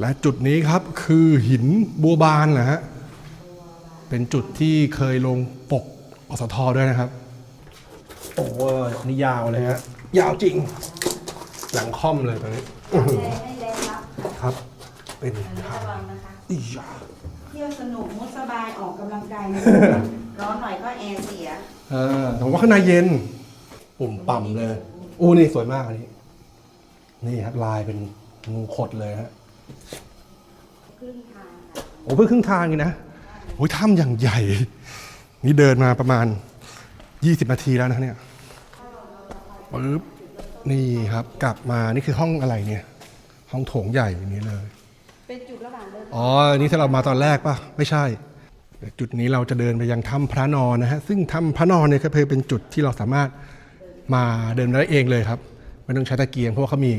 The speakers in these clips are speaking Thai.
และจุดนี้ครับคือหินบัวบานนะฮะ เป็นจุดที่เคยลงปกอสทด้วยนะครับ โอ้ยนี่ยาวเลยฮะ ยาวจริง หลังค่อมเลยตอนนี้อื้อหือไม่ได้รับครับ เป็นอันนี้ทางระวังนะคะอียาเที่ยวสนุกมุดสบายออกกำลังกายนะร้อนหน่อยก็แอร์เสียเออผมว่าข้างในเย็น ปุ่มปั่มเลยอู้นี่สวยมากอันนี้ นี่ครับลายเป็นงูขดเลยฮะครึ่งทางค่ะ โอ้เพิ่งครึ่งทางเองนะโอ้ยถ้ำอย่างใหญ่ นี่เดินมาประมาณ 20 นาทีแล้วนะเนี่ยปึ๊บนี่ครับ กลับมานี่คือห้องอะไรเนี่ย ห้องโถงใหญ่อย่างนี้เลย เป็นจุดระหว่างเดินอ๋ออันนี้ถ้าเรามาตอนแรกป่ะ ไม่ใช่ จุดนี้เราจะเดินไปยังถ้ำพระนอนนะฮะซึ่งถ้ำพระนอนเนี่ยก็คือเป็นจุดที่เราสามารถมาเดินได้เองเลยครับไม่ต้องใช้ตะเกียงเพราะว่าเขามี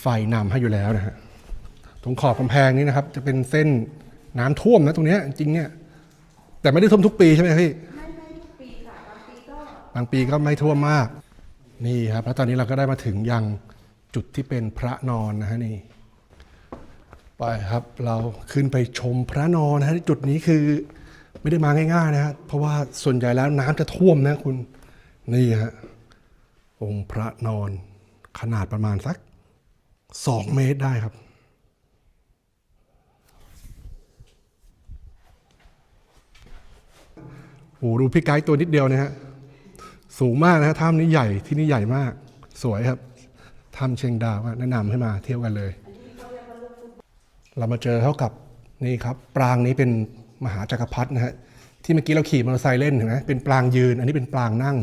ไฟนำให้อยู่แล้วนะฮะ ตรงขอบกำแพงนี้นะครับ จะเป็นเส้นน้ำท่วมนะตรงเนี้ยจริงเนี่ยแต่ไม่ได้ท่วมทุกปีใช่ไหมพี่ไม่ไม่ทุกปีค่ะบางปีก็บางปีก็ไม่ท่วมมาก นี่ครับแล้วตอนนี้เราก็ได้มาถึงยังจุดที่เป็นพระนอนนะฮะนี่ไปครับเราขึ้นไปชมพระนอนนะฮะจุดนี้คือไม่ได้มาง่าย ๆ นะฮะเพราะว่าส่วนใหญ่แล้วน้ำจะท่วมนะคุณนี่ฮะองค์พระนอนขนาดประมาณสักสองเมตรได้ครับ โอ้โหดูพี่ไกด์ตัวนิดเดียวนะฮะสูงมากนะฮะถ้ำนี้ใหญ่ที่นี่ใหญ่มาก สวยครับถ้ำเชียงดาวแนะนำให้มาเที่ยวกันเลย เรามาเจอเท่ากับนี่ครับ ปรางนี้เป็นมหาจักรพรรดินะฮะที่เมื่อกี้เราขี่มอเตอร์ไซค์เล่นเห็นไหมเป็นปรางยืน อันนี้เป็นปรางนั่ง